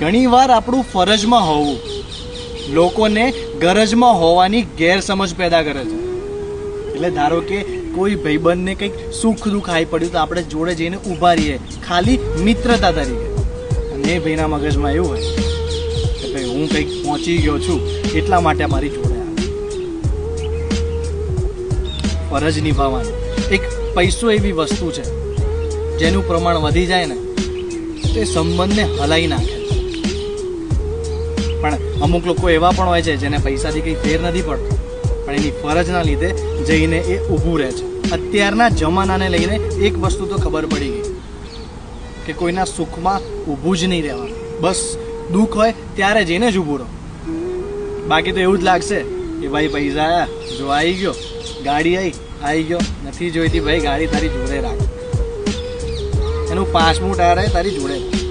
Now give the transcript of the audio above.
ઘણીવાર આપણું ફરજમાં હોવું. લોકોને ગરજમાં હોવાની ગેરસમજ પેદા કરે છે. એટલે ધારો કે કોઈ ભાઈબંધને કંઈક સુખ દુઃખ આવી પડ્યું તો આપણે જોડે જઈને ઊભા રહીએ. ખાલી મિત્રતા તરીકે. અને એ ભાઈના મગજમાં એવું હોય કે ભાઈ હું કંઈક પહોંચી ગયો છું. એટલા માટે મારી જોડે ફરજ નિભાવવાની. એક પૈસો એવી વસ્તુ છે, જેનું પ્રમાણ વધી જાય ને, તે સંબંધને હલાઈ નાખે. પણ અમુક લોકો એવા પણ હોય છે જેને પૈસાથી કંઈ ફેર નથી પડતો. પણ એની ફરજના લીધે જઈને એ ઊભું રહે છે. અત્યારના જમાનાને લઈને એક વસ્તુ તો ખબર પડી ગઈ કે કોઈના સુખમાં ઊભું જ નહીં રહેવાનું. બસ દુઃખ હોય ત્યારે જઈને જ ઊભું રહો. બાકી તો એવું જ લાગશે કે ભાઈ પૈસા આવ્યા જો આવી ગયો, ગાડી આવી આવી ગયો. નથી જોઈતી, ભાઈ ગાડી તારી જોડે રાખ. એનું પાંચમું ટાયર તારી જોડે રાખ.